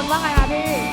คนว่าไงคะพี่